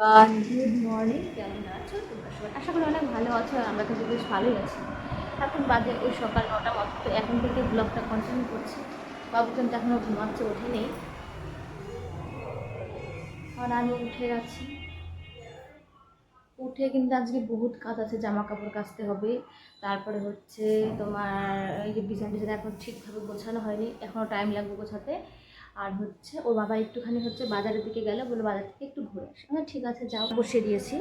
Good morning কেমন আছো? তোমরা সবাই? আশা করি অনেক ভালো আছো আর আমরা কিন্তু বেশ ভালোই আছি। এখন বাজে ওই সকাল নটা মতো তো এখন থেকে ব্লগটা কন্টিনিউ করছি। বাবু কিন্তু এখনও ঘুমাচ্ছে ওঠে নেই আর আমি উঠে গেছি। উঠে কিন্তু আজকে বহুত কাজ আছে জামা কাপড় কাচতে হবে। তারপরে হচ্ছে তোমার, এই যে বিছানা টিছানা এখন ঠিকভাবে গোছানো হয়নি। এখনও টাইম লাগবে গোছাতে। আর হচ্ছে ও বাবা একটুখানি হচ্ছে বাজারের দিকে গেল বলে বাজার থেকে একটু ঘুরে আসে। হ্যাঁ ঠিক আছে, যাও। বসিয়ে দিয়েছি।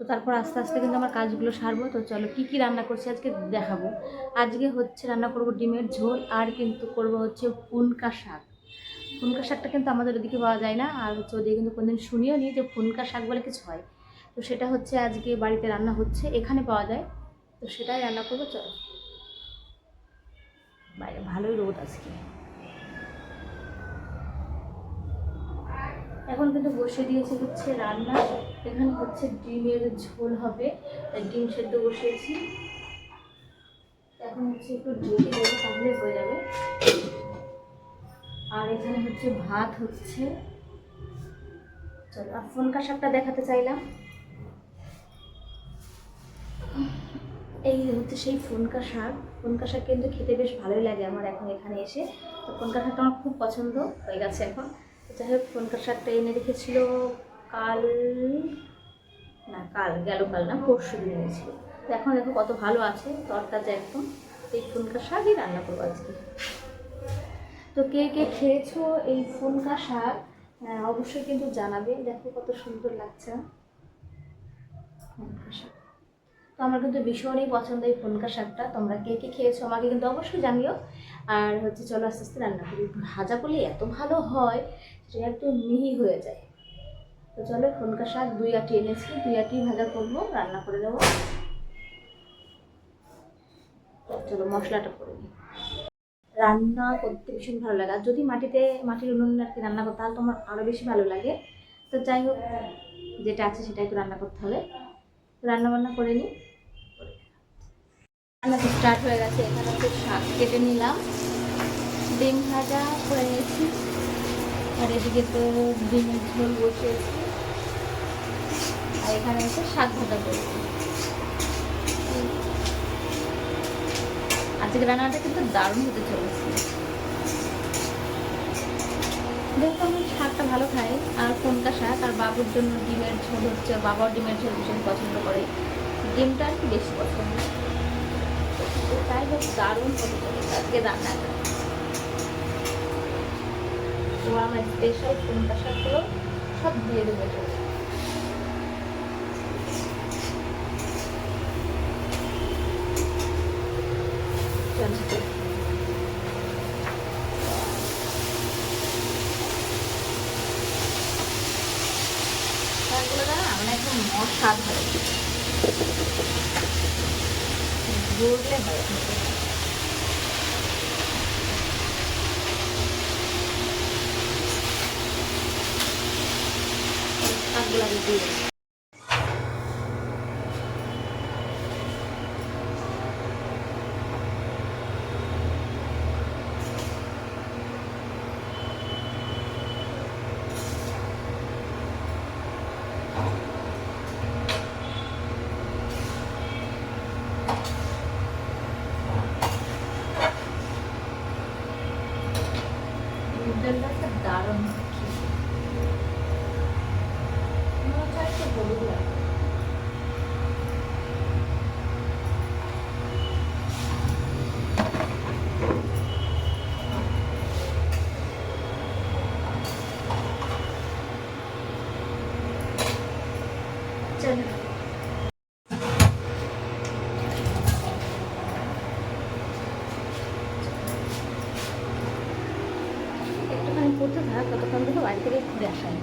তো তারপর আস্তে আস্তে কিন্তু আমার কাজগুলো সারবো। তো চলো, কী কী রান্না করছি আজকে দেখাবো। আজকে হচ্ছে রান্না করব ডিমের ঝোল আর কিন্তু করব হচ্ছে ফুনকা শাক। ফুনকা শাকটা কিন্তু আমাদের ওদিকে পাওয়া যায় না। আর হচ্ছে ওদিকে কিন্তু কোনদিন শুনিও নি যে ফুনকা শাক বলে কিছু হয়। তো সেটা হচ্ছে আজকে বাড়িতে রান্না হচ্ছে, এখানে পাওয়া যায়। তো সেটাই রান্না করব, চলো। বাইরে ভালোই রোদ আজকে। এখন কিন্তু বসে দিয়েছে হচ্ছে রান্না, এখানে হচ্ছে ডিমের ঝোল হবে ডিম সেদ্ধ বসিয়েছি। এখন হচ্ছে একটু দেবো তাহলে হয়ে যাবে। আর এখানে হচ্ছে ভাত হচ্ছে। চলো ফোনকা শাকটা দেখাতে চাইলাম। এই হচ্ছে সেই ফুনকা শাক। ফুনকা শাক কিন্তু খেতে বেশ ভালোই লাগে আমার এখন এখানে এসে। তো ফুনকা শাকটা আমার খুব পছন্দ হয়ে গেছে এখন। যাই হোক, ফুনকা শাকটা এনে রেখেছিল কাল, না, কাল, গেল কাল না, পরশু দিন এনেছিল। তো এখন দেখো কত ভালো আছে, তরতাজা একদম। তো এই ফুনকা শাকই রান্না করব আজকে। তো কে কে খেয়েছো এই ফুনকা শাক অবশ্যই কিন্তু জানাবে। দেখো কত সুন্দর লাগছে। ফুনকা শাক। তো আমার কিন্তু ভীষণই পছন্দ এই ফুলকা শাকটা। তোমরা কে কে খেয়েছো আমাকে কিন্তু অবশ্যই জানিও। আর হচ্ছে চলো আস্তে আস্তে রান্না করি। ভাজা করলে এত ভালো হয়, সেটা একটু মিহি হয়ে যায়। তো চলো ফুলকা শাক দুই আটি এনেছি, দুই আটি ভাজা করব, রান্না করে দেবো চলো মশলাটা করে নিই। রান্না করতে ভীষণ ভালো লাগে। আর যদি মাটিতে, মাটির উনুন আর কি রান্না করতে, তাহলে তোমার আরও বেশি ভালো লাগে। তো যাই হোক, যেটা আছে সেটাই তো রান্না করতে হবে। রান্না বান্না করে নিই। রান্না স্টার্ট হয়ে গেছে, এখানে হচ্ছে শাক কেটে নিলাম। ডিম ভাজা করে নিয়েছি। আর এদিকে তো ডিমের ঝোল বসিয়েছি। আর এখানে হচ্ছে শাক ভাজা করেছি। আজকে রান্নাটা কিন্তু দারুণ হতে চলেছে। যেহেতু আমি শাকটা ভালো খাই। আর কোনটা শাক? আর বাবুর জন্য ডিমের ঝোল হচ্ছে, বাবাও ডিমের ঝোল ভীষণ পছন্দ করে। ডিমটা আর কি বেশি পছন্দ? তাই হোক, দারুণ হতে আজকে রান্নাটা তো আমার স্পেশাল কোনটা শাকগুলো সব দিয়ে দেবো এটাতে। চলো। শাকগুলো দ্বারা আমরা একদম মশা ধরে গড়লে হয় শাকগুলো আমি দিয়ে দিই। নুডলটা একটা দারুণ খেতে। মনে হচ্ছে আরেকটু হলুদ লাগবে। চলো পড়তে থাক ততক্ষণ থেকে বাড়ি থেকে ঘুরে আসা হয়।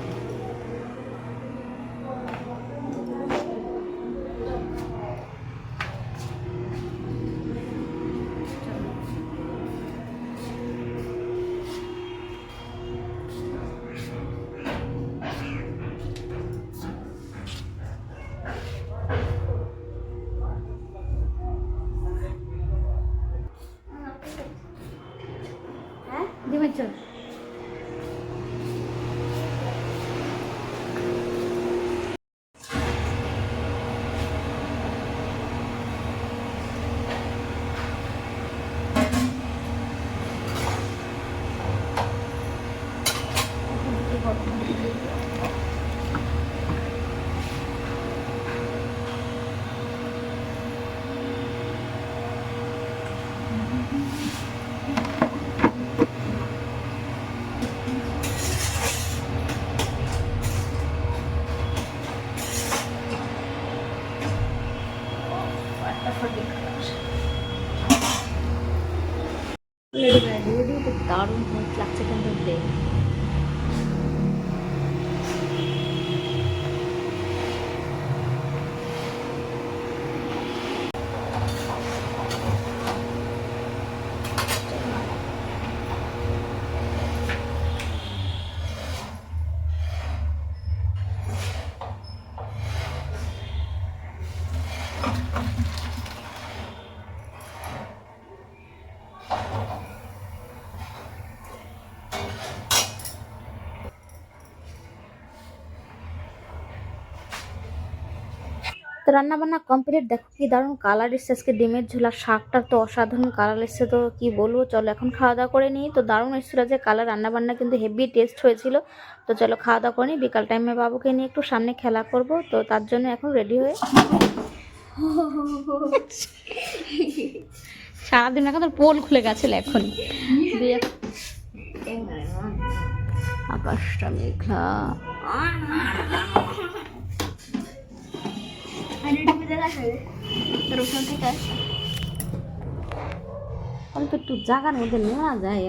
দারুণ লাগছে কিন্তু তো রান্নাবান্না কমপ্লিট দেখো কি দারুণ কালার এসছে। আজকে ডিমের ঝোলা শাকটা তো অসাধারণ কালার এসছে তো কি বলব? চলো এখন খাওয়া দাওয়া করে নিই। তো দারুণ এসেছিল যে কালার রান্নাবান্না কিন্তু হেভি টেস্ট হয়েছিল। তো চলো খাওয়া দাওয়া করে নিই, বিকাল টাইমে বাবুকে নিয়ে একটু সামনে খেলা করব। তো তার জন্য এখন রেডি হয়ে সারাদিন এখন তোর পোল খুলে গেছিল এখন। আকাশটা মেঘলা। অল্প একটু জায়গার মধ্যে নেওয়া যায়